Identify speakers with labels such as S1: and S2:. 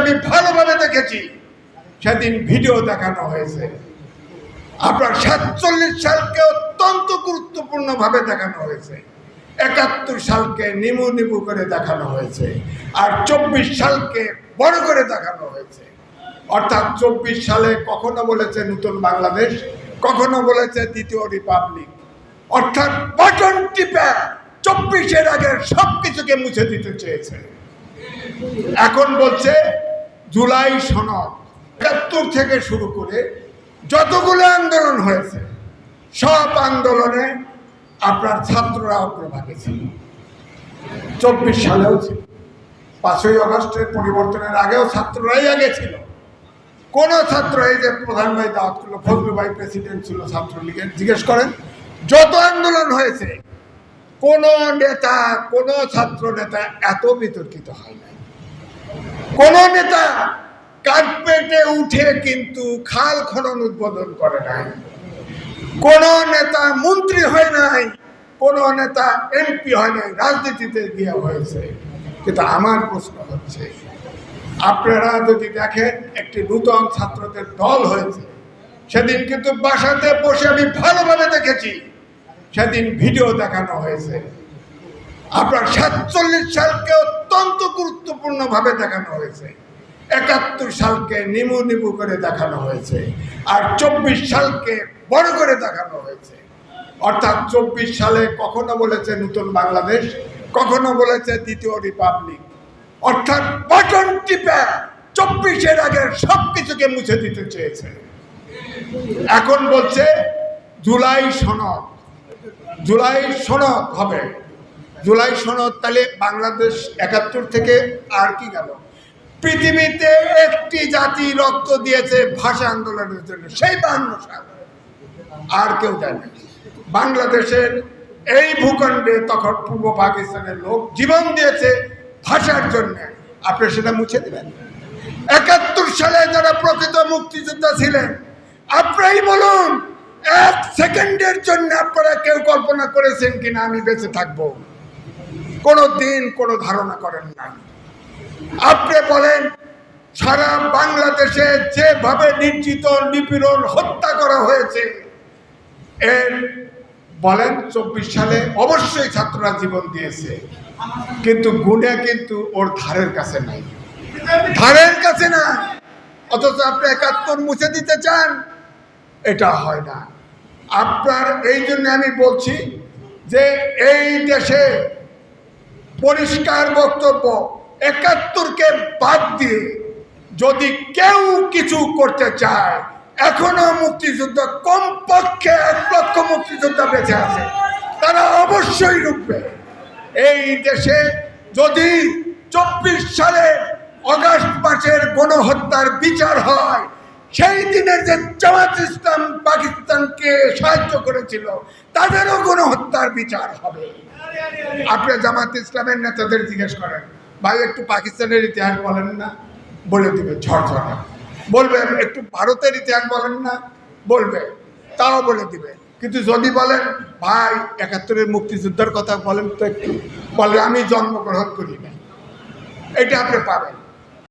S1: আমি ভালোভাবে দেখেছি। সেদিন ভিডিও দেখানো হয়েছে। আপনার সাতচল্লিশ সালকে অত্যন্ত গুরুত্বপূর্ণভাবে দেখানো হয়েছে। একাত্তর সালকে নিমু নিমু করে দেখানো হয়েছে। আর চব্বিশ সালকে বড় করে দেখানো হয়েছে। অর্থাৎ চব্বিশ সালে কখনো বলেছে নতুন বাংলাদেশ, কখনো বলেছে দ্বিতীয় রিপাবলিক। অর্থাৎ বাটন টিপে চব্বিশের আগের সব কিছুকে মুছে দিতে চেয়েছে। এখন বলছে জুলাই সনদ একাত্তর থেকে শুরু করে যতগুলো আন্দোলন হয়েছে, সব আন্দোলনে আপনার ছাত্ররা অগ্রভাগে ছিল। চব্বিশ সালেও ছিল। পাঁচই আগস্টের পরিবর্তনের আগেও ছাত্ররাই আগে ছিল। কোন ছাত্র এই যে প্রধান ভাই দাওয়াত করল, ফজলু ভাই প্রেসিডেন্ট ছিল, ছাত্রলীগের, জিজ্ঞেস করেন, যত আন্দোলন হয়েছে, কোন নেতা, কোন ছাত্র নেতা এত বিতর্কিত হয় নাই। কোন নেতা কার্পেটে উঠে কিন্তু খাল খনন উদ্বোধন করে নাই। কোন নেতা মন্ত্রী হয় নাই, কোন নেতা এমপি হয় নাই, রাজনীতিতে গিয়ে হয়েছে। কিন্তু আমার প্রশ্ন হচ্ছে, আপনারা যদি দেখেন, একটি নূতন ছাত্রদের দল হয়েছে। সেদিন কিন্তু বাসাতে বসে আমি ভালোভাবে দেখেছি। সেদিন ভিডিও দেখানো হয়েছে। আপনার সাতচল্লিশ সালকে অত্যন্ত গুরুত্বপূর্ণভাবে দেখানো হয়েছে। একাত্তর সালকে নিমু নিমু করে দেখানো হয়েছে আর চব্বিশ সালকে বড় করে দেখানো হয়েছে। অর্থাৎ চব্বিশ সালে কখনো বলেছে নতুন বাংলাদেশ, কখনো বলেছে দ্বিতীয় রিপাবলিক। অর্থাৎ বাটন টিপে চব্বিশের আগের সব কিছুকে মুছে দিতে চেয়েছে। এখন বলছে, জুলাই সনদ। জুলাই সনদ হবে। জুলাই সনদ তাহলে বাংলাদেশ একাত্তর থেকে আর কি গেল? পৃথিবীতে একটি জাতি রক্ত দিয়েছে ভাষা আন্দোলনের জন্য, সেই বাহান্ন আর কেউ জানে বাংলাদেশের এই ভূখণ্ডে তখন পূর্ব পাকিস্তানের লোক জীবন দিয়েছে ভাষার জন্য। আপনি সেটা মুছে দেবেন। একাত্তর সালে যারা প্রকৃত মুক্তিযোদ্ধা ছিলেন আপনারাই বলুন, এক সেকেন্ডের জন্য আপনারা কেউ কল্পনা করেছেন কিনা? আমি বেঁচে থাকব। কোনো দিন কোনো ধারণা করেন না আপনি বলেন, সারা বাংলাদেশে যেভাবে নির্যাতিত নিপীড়ন হত্যা করা হয়েছে, এর বলেন, চব্বিশ সালে অবশ্যই ছাত্ররা জীবন দিয়েছে, কিন্তু গুণে কিন্তু ওর ধারের কাছে নাই। ধারের কাছে না অথচ আপনি একাত্তর মুছে দিতে চান, এটা হয় না। আপনার এই জন্য আমি বলছি যে এই দেশে পরিষ্কার বক্তব্য। একাত্তরকে বাদ দিয়ে যদি কেউ কিছু করতে চায়, এখনও মুক্তিযুদ্ধ কমপক্ষে এক লক্ষ মুক্তিযোদ্ধা বেঁচে আছে। তারা অবশ্যই রুখবে এই দেশে যদি চব্বিশ সালে অগাস্ট মাসের গণহত্যার বিচার হয় সেই দিনের যে জামাত ইসলাম পাকিস্তানকে সাহায্য করেছিল, তাদেরও কোনো হত্যার বিচার হবে। আপনি জামাত ইসলামের নেতাদের জিজ্ঞেস করেন, ভাই, একটু পাকিস্তানের ইতিহাস বলেন না। বলে দিবে ঝড়ঝড়া বলবে, একটু ভারতের ইতিহাস বলেন না। বলবে, তাও বলে দিবে। কিন্তু যদি বলেন, ভাই, একাত্তরের মুক্তিযুদ্ধের কথা বলেন তো একটু। বলে আমি জন্মগ্রহণ করি না এটা আপনি পাবেন।